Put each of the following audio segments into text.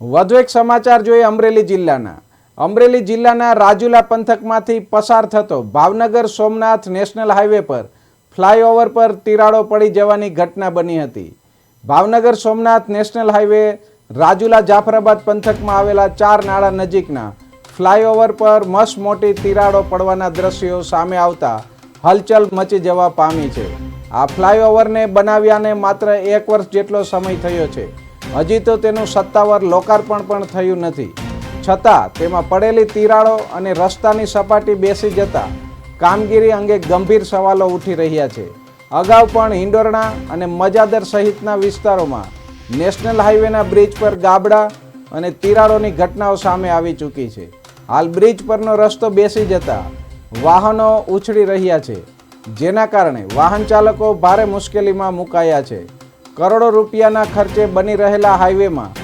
વધુ એક સમાચાર જોઈએ અમરેલી જિલ્લાના. અમરેલી જિલ્લાના રાજુલા પંથકમાંથી પસાર થતો ભાવનગર સોમનાથ નેશનલ હાઈવે પર ફ્લાયઓવર પર તિરાડો પડી જવાની ઘટના બની હતી. ભાવનગર સોમનાથ નેશનલ હાઈવે, રાજુલા જાફરાબાદ પંથકમાં આવેલા ચાર નાળા નજીકના ફ્લાયઓવર પર મસ્ત મોટી તિરાડો પડવાના દ્રશ્યો સામે આવતા હલચલ મચી જવા પામી છે. આ ફ્લાયઓવરને બનાવ્યાને માત્ર એક વર્ષ જેટલો સમય થયો છે. હજી તો તેનું સત્તાવાર લોકાર્પણ પણ થયું નથી. છતાં તેમાં પડેલી તિરાડો અને રસ્તાની સપાટી બેસી જતા કામગીરી અંગે ગંભીર સવાલો ઉઠી રહ્યા છે. અગાઉ પણ હિંડોરણા અને મજાદર સહિતના વિસ્તારોમાં નેશનલ હાઈવેના બ્રિજ પર ગાબડા અને તિરાડોની ઘટનાઓ સામે આવી ચૂકી છે. હાલ બ્રિજ પરનો રસ્તો બેસી જતા વાહનો ઉછળી રહ્યા છે, જેના કારણે વાહન ચાલકો ભારે મુશ્કેલીમાં મુકાયા છે. કરોડો રૂપિયાના ખર્ચે બની રહેલા હાઈવેમાં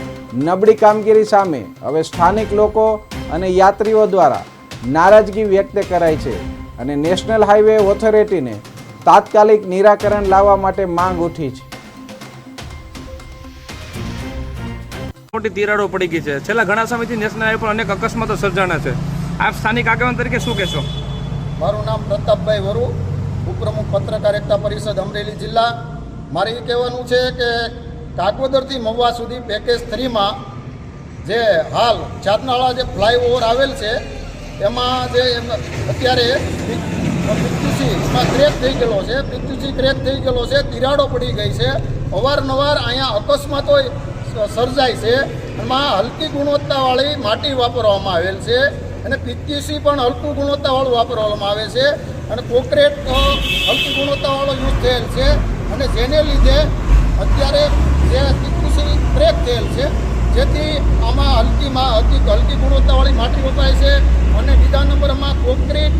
નબળી કામગીરી સામે હવે સ્થાનિક લોકો અને યાત્રીઓ દ્વારા નારાજગી વ્યક્ત કરાઈ છે અને નેશનલ હાઈવે ઓથોરિટીને તાત્કાલિક નિરાકરણ લાવવા માટે માંગ ઉઠી છે. મોટી તિરાડો પડી ગઈ છે. છેલ્લા ઘણા સમયથી નેશનલ હાઈવે પર અનેક અકસ્માતો સર્જાણા છે. આપ સ્થાનિક આગેવાન તરીકે શું કહેશો? મારું નામ પ્રતાપભાઈ વરુ ઉપપ્રમુખ પત્રકાર એકતા પરિષદ અમરેલી જિલ્લા. મારે એ કહેવાનું છે કે કાગવદરથી મહુવા સુધી પેકેજ થ્રીમાં જે હાલ જાતનાળા જે ફ્લાયઓવર આવેલ છે, એમાં જે અત્યારે પીક્યુસી એમાં ક્રેક થઈ ગયેલો છે પીક્યુસી ક્રેક થઈ ગયેલો છે, તિરાડો પડી ગઈ છે, અવારનવાર અહીંયા અકસ્માતો સર્જાય છે, એમાં હલકી ગુણવત્તાવાળી માટી વાપરવામાં આવેલ છે અને પીક્યુસી પણ હલકું ગુણવત્તાવાળું વાપરવામાં આવે છે અને કોન્ક્રીટ હલકી ગુણવત્તાવાળો યુઝ થયેલ છે. અને જેને લીધે અત્યારે જે પીક્યુસી બ્રેક થયેલ છે, જેથી આમાં હલકીમાં હલકી હલકી ગુણવત્તાવાળી માટી વપરાય છે અને બીજા નંબરમાં કોન્ક્રીટ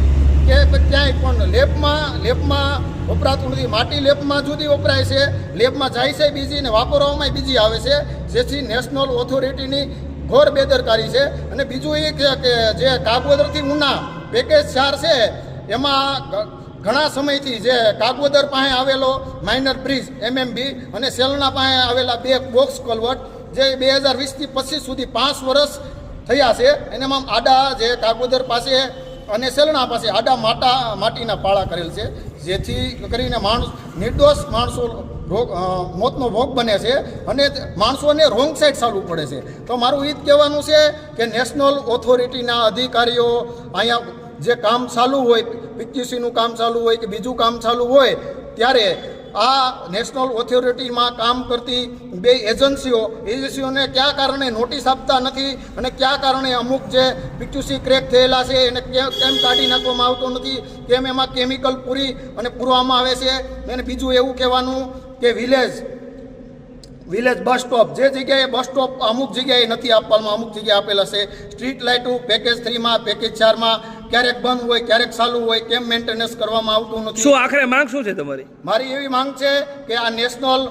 કે ક્યાંય પણ લેબમાં લેબમાં વપરાતું નથી. માટી લેબમાં જુદી વપરાય છે. લેબમાં જાય છે બીજી ને વાપરવામાં બીજી આવે છે. જેથી નેશનલ ઓથોરિટીની ઘોર બેદરકારી છે. અને બીજું એ કે જે કાગોદરથી ઉના પેકેજ ચાર છે, એમાં ઘણા સમયથી જે કાગોદર પાસે આવેલો માઇનર બ્રિજ એમએમબી અને સેલના પાસે આવેલા બે બોક્સ કલવટ જે બે હજાર વીસથી પચીસ સુધી પાંચ વર્ષ થયા છે. એનામાં આડા જે કાગોદર પાસે અને સેલણા પાસે આડા માટા, માટીના પાળા કરેલ છે. જેથી કરીને માણસ, નિર્દોષ માણસો રોગ મોતનો ભોગ બને છે અને માણસોને રોંગ સાઈડ ચાલવું પડે છે. તો મારું એ જ કહેવાનું છે કે નેશનલ ઓથોરિટીના અધિકારીઓ અહીંયા જે કામ ચાલુ હોય પીક્યુસીનું કામ ચાલુ હોય કે બીજું કામ ચાલુ હોય, ત્યારે આ નેશનલ ઓથોરિટીમાં કામ કરતી બે એજન્સીઓ, એજન્સીઓને કયા કારણે નોટિસ આપતા નથી અને કયા કારણે અમુક જે પીક્યુસી ક્રેક થયેલા છે એને કેમ કાઢી નાખવામાં આવતો નથી, કેમ એમાં કેમિકલ પૂરી અને પૂરવામાં આવે છે, અને બીજું એવું કહેવાનું કે વિલેજ વિલેજ બસ સ્ટોપ, જે જગ્યાએ બસ સ્ટોપ અમુક જગ્યાએ નથી આપવામાં, અમુક જગ્યાએ આપેલા છે, સ્ટ્રીટ લાઇટો પેકેજ થ્રીમાં, પેકેજ ચારમાં ક્યારેક બંધ હોય ક્યારેક ચાલુ હોય કેમ મેન્ટેનન્સ કરવામાં આવતું નથી? શું આખરે માંગ શું છે તમારી? મારી એવી માંગ છે કે આ નેશનલ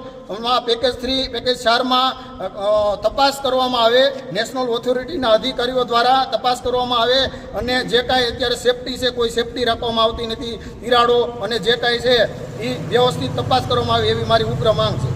પેકેજ થ્રી પેકેજ ચારમાં તપાસ કરવામાં આવે. નેશનલ ઓથોરિટીના અધિકારીઓ દ્વારા તપાસ કરવામાં આવે અને જે કાંઈ અત્યારે સેફટી છે કોઈ સેફટી રાખવામાં આવતી નથી તિરાડો અને જે કાંઈ છે એ વ્યવસ્થિત તપાસ કરવામાં આવે એવી મારી ઉગ્ર માંગ છે.